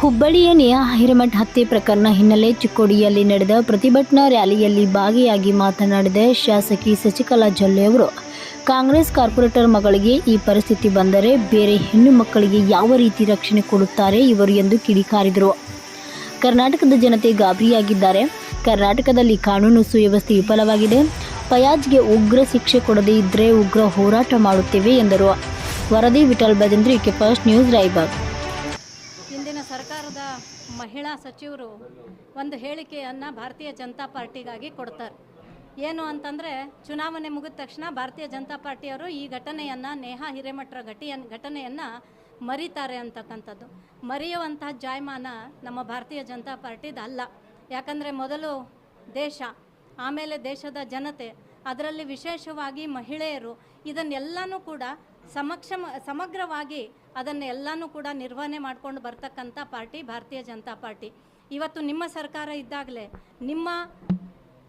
ಹುಬ್ಬಳ್ಳಿಯ ನೇಹಾ ಹಿರೇಮಠ್ ಹತ್ಯೆ ಪ್ರಕರಣ ಹಿನ್ನೆಲೆ ಚಿಕ್ಕೋಡಿಯಲ್ಲಿ ನಡೆದ ಪ್ರತಿಭಟನಾ ರ್ಯಾಲಿಯಲ್ಲಿ ಭಾಗಿಯಾಗಿ ಮಾತನಾಡಿದ ಶಾಸಕಿ ಶಶಿಕಲಾ ಜೊಲ್ಲೆ ಅವರು, ಕಾಂಗ್ರೆಸ್ ಕಾರ್ಪೊರೇಟರ್ ಮಗಳಿಗೆ ಈ ಪರಿಸ್ಥಿತಿ ಬಂದರೆ ಬೇರೆ ಹೆಣ್ಣು ಮಕ್ಕಳಿಗೆ ಯಾವ ರೀತಿ ರಕ್ಷಣೆ ಕೊಡುತ್ತಾರೆ ಇವರು ಎಂದು ಕಿಡಿಕಾರಿದರು ಕರ್ನಾಟಕದ ಜನತೆ ಗಾಬರಿಯಾಗಿದ್ದಾರೆ. ಕರ್ನಾಟಕದಲ್ಲಿ ಕಾನೂನು ಸುವ್ಯವಸ್ಥೆ ವಿಫಲವಾಗಿದೆ. ಫಯಾಜ್ಗೆ ಉಗ್ರ ಶಿಕ್ಷೆ ಕೊಡದೇ ಇದ್ದರೆ ಉಗ್ರ ಹೋರಾಟ ಮಾಡುತ್ತೇವೆ ಎಂದರು. ವರದಿ Vithal Bhajantri K first news, Raybag. ಇಂದಿನ ಸರ್ಕಾರದ ಮಹಿಳಾ ಸಚಿವರು ಒಂದು ಹೇಳಿಕೆಯನ್ನು ಭಾರತೀಯ ಜನತಾ ಪಾರ್ಟಿಗಾಗಿ ಕೊಡ್ತಾರೆ. ಏನು ಅಂತಂದರೆ, ಚುನಾವಣೆ ಮುಗಿದ ತಕ್ಷಣ ಭಾರತೀಯ ಜನತಾ ಪಾರ್ಟಿಯವರು ಈ ಘಟನೆಯನ್ನು, ನೇಹಾ ಹಿರೇಮಠರ ಘಟಿಯನ್ ಘಟನೆಯನ್ನು ಮರೀತಾರೆ ಅಂತಕ್ಕಂಥದ್ದು. ಮರೆಯುವಂತಹ ಜಾಯಮಾನ ನಮ್ಮ ಭಾರತೀಯ ಜನತಾ ಪಾರ್ಟಿದು ಅಲ್ಲ ಯಾಕಂದರೆ ಮೊದಲು ದೇಶ, ಆಮೇಲೆ ದೇಶದ ಜನತೆ ಅದರಲ್ಲಿ ವಿಶೇಷವಾಗಿ ಮಹಿಳೆಯರು ಇದನ್ನೆಲ್ಲನೂ ಕೂಡ ಸಮಕ್ಷಮ, ಸಮಗ್ರವಾಗಿ ಅದನ್ನೆಲ್ಲನೂ ಕೂಡ ನಿರ್ವಹಣೆ ಮಾಡ್ಕೊಂಡು ಬರ್ತಕ್ಕಂಥ ಪಾರ್ಟಿ, ಭಾರತೀಯ ಜನತಾ ಪಾರ್ಟಿ. ಇವತ್ತು ನಿಮ್ಮ ಸರ್ಕಾರ ಇದ್ದಾಗಲೇ ನಿಮ್ಮ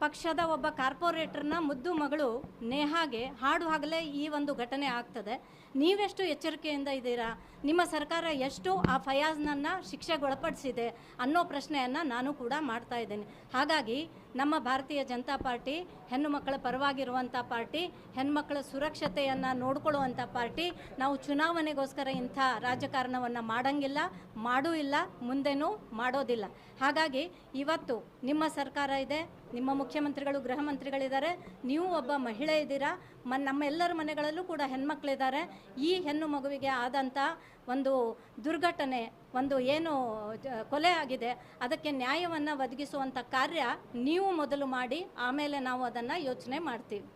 ಪಕ್ಷದ ಒಬ್ಬ ಕಾರ್ಪೊರೇಟರ್ನ ಮುದ್ದು ಮಗಳು ನೇಹಾಗೆ ಹಾಡು ಹಾಗಲೇ ಈ ಒಂದು ಘಟನೆ ಆಗ್ತದೆ. ನೀವೆಷ್ಟು ಎಚ್ಚರಿಕೆಯಿಂದ ಇದ್ದೀರಾ? ನಿಮ್ಮ ಸರ್ಕಾರ ಎಷ್ಟು ಆ ಫಯಾಜ್ನನ್ನು ಶಿಕ್ಷೆಗೊಳಪಡಿಸಿದೆ ಅನ್ನೋ ಪ್ರಶ್ನೆಯನ್ನು ನಾನು ಕೂಡ ಮಾಡ್ತಾ ಇದ್ದೇನೆ. ಹಾಗಾಗಿ ನಮ್ಮ ಭಾರತೀಯ ಜನತಾ ಪಾರ್ಟಿ ಹೆಣ್ಣು ಮಕ್ಕಳ ಪರವಾಗಿರುವಂಥ ಪಾರ್ಟಿ, ಹೆಣ್ಮಕ್ಕಳ ಸುರಕ್ಷತೆಯನ್ನು ನೋಡ್ಕೊಳ್ಳುವಂಥ ಪಾರ್ಟಿ, ನಾವು ಚುನಾವಣೆಗೋಸ್ಕರ ಇಂಥ ರಾಜಕಾರಣವನ್ನು ಮಾಡಂಗಿಲ್ಲ, ಮಾಡೂ ಇಲ್ಲ, ಮುಂದೆನೂ ಮಾಡೋದಿಲ್ಲ. ಹಾಗಾಗಿ ಇವತ್ತು ನಿಮ್ಮ ಸರ್ಕಾರ ಇದೆ ನಿಮ್ಮ ಮುಖ್ಯಮಂತ್ರಿಗಳು, ಗೃಹ ಮಂತ್ರಿಗಳಿದ್ದಾರೆ. ನೀವು ಒಬ್ಬ ಮಹಿಳೆ ಇದ್ದೀರಾ? ಮ ನಮ್ಮೆಲ್ಲರ ಮನೆಗಳಲ್ಲೂ ಕೂಡ ಹೆಣ್ಮಕ್ಳಿದ್ದಾರೆ. ಈ ಹೆಣ್ಣು ಮಗುವಿಗೆ ಆದಂಥ ಒಂದು ದುರ್ಘಟನೆ, ಒಂದು ಏನು ಕೊಲೆ ಆಗಿದೆ. ಅದಕ್ಕೆ ನ್ಯಾಯವನ್ನು ಒದಗಿಸುವಂಥ ಕಾರ್ಯ ನೀವು ಮೊದಲು ಮಾಡಿ, ಆಮೇಲೆ ನಾವು ಅದನ್ನು ಯೋಚನೆ ಮಾಡ್ತೀವಿ.